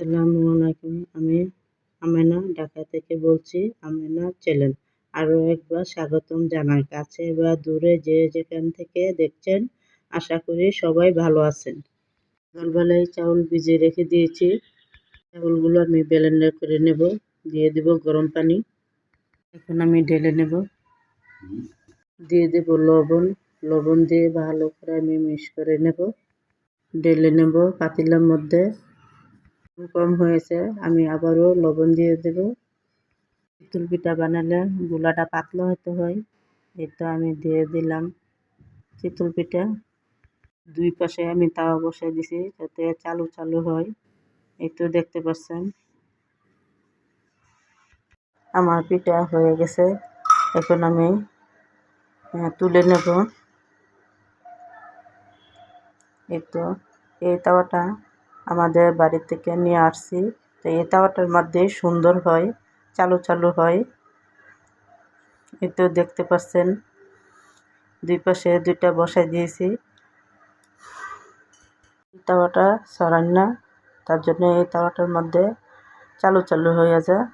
আসসালামু আলাইকুম, আমি আমেনা ঢাকা থেকে বলছি, আমেনা চ্যানেল আরও একবার স্বাগতম জানাই। কাছে বা দূরে যে যেখান থেকে দেখছেন, আশা করি সবাই ভালো আছেন। সকালবেলায় চাউল ভিজিয়ে রেখে দিয়েছি। চাউলগুলো আমি ব্লেন্ডার করে নেব, দিয়ে দেব গরম পানি। এখন আমি ঢেলে নেব। দিয়ে দেব লবণ। লবণ দিয়ে ভালো করে আমি মিক্স করে নেব। ঢেলে নেব পাতিলার মধ্যে। কম হয়েছে, আমি আবারও লবণ দিয়ে দেব। চিতল পিঠা বানালে গোলাটা পাতলা হতে হয় তো আমি দিয়ে দিলাম চিতল পিঠা দুই পাশে আমি তাওয়া বসে দিছি যাতে চালু চালু হয় তো দেখতে পাচ্ছেন। আমার পিঠা হয়ে গেছে, এখন আমি তুলে নেব। এই তো এই তাওয়াটা আমাদের বাড়ি থেকে নিয়ে আসছি। তো এই তাওয়াটার মধ্যে সুন্দর হয়, চালু চালু হয়। এই তো দেখতে পাচ্ছেন, দুই পাশে দুইটা বসাই দিয়েছি। তাওয়াটা সরান না, তার জন্য এই তাওয়াটার মধ্যে চালু চালু হয়ে যায়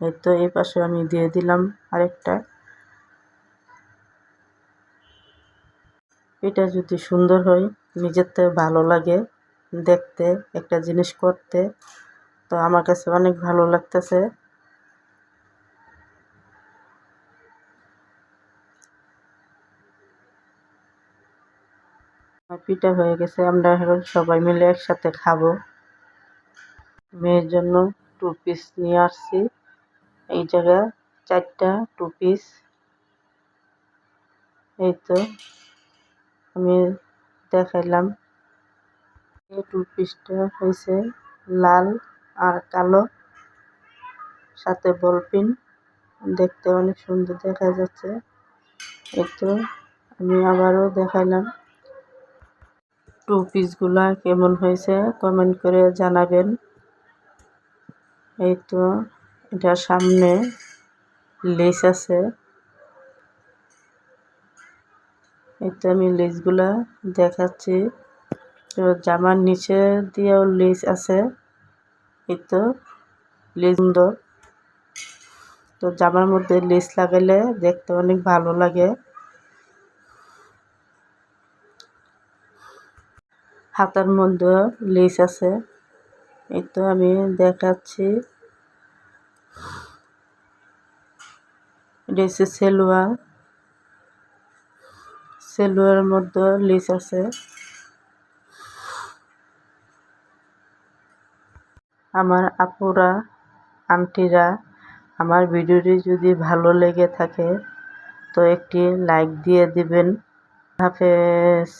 এই তো এই পাশে আমি দিয়ে দিলাম আরেকটা। এটা যদি সুন্দর হয় নিজের তো ভালো লাগে। দেখতে, একটা জিনিস করতে। তো আমার কাছে অনেক ভালো লাগতেছে। পিঠা হয়ে গেছে, আমরা এখন সবাই মিলে একসাথে খাব। মেয়ের জন্য টু পিস নিয়ে আসছি। এই জায়গায় চারটা টু পিস এই তো আমি দেখাইলাম। এই টু পিসটা হয়েছে লাল আর কালো, সাথে বলপিন। দেখতে অনেক সুন্দর দেখা যাচ্ছে। একটু আমি আবারও দেখাইলাম টু পিসগুলা কেমন হয়েছে কমেন্ট করে জানাবেন। এই তো এটার সামনে লেস আছে। এই তো আমি লেসগুলা দেখাচ্ছি। জামার নিচে দিয়েও লেস আছে। এই লেস সুন্দর। তো জামার মধ্যে লেস লাগালে দেখতে অনেক ভালো লাগে। হাতার মধ্যে লেস আছে। এই তো আমি দেখাচ্ছি। এটা হচ্ছে সেলোয়ার সেলোয়ারের মধ্যে লেস আছে। আমার আপুরা, আন্টিরা, আমার ভিডিওটি যদি ভালো লেগে থাকে, তো একটি লাইক দিয়ে দিবেন। হাফেজ।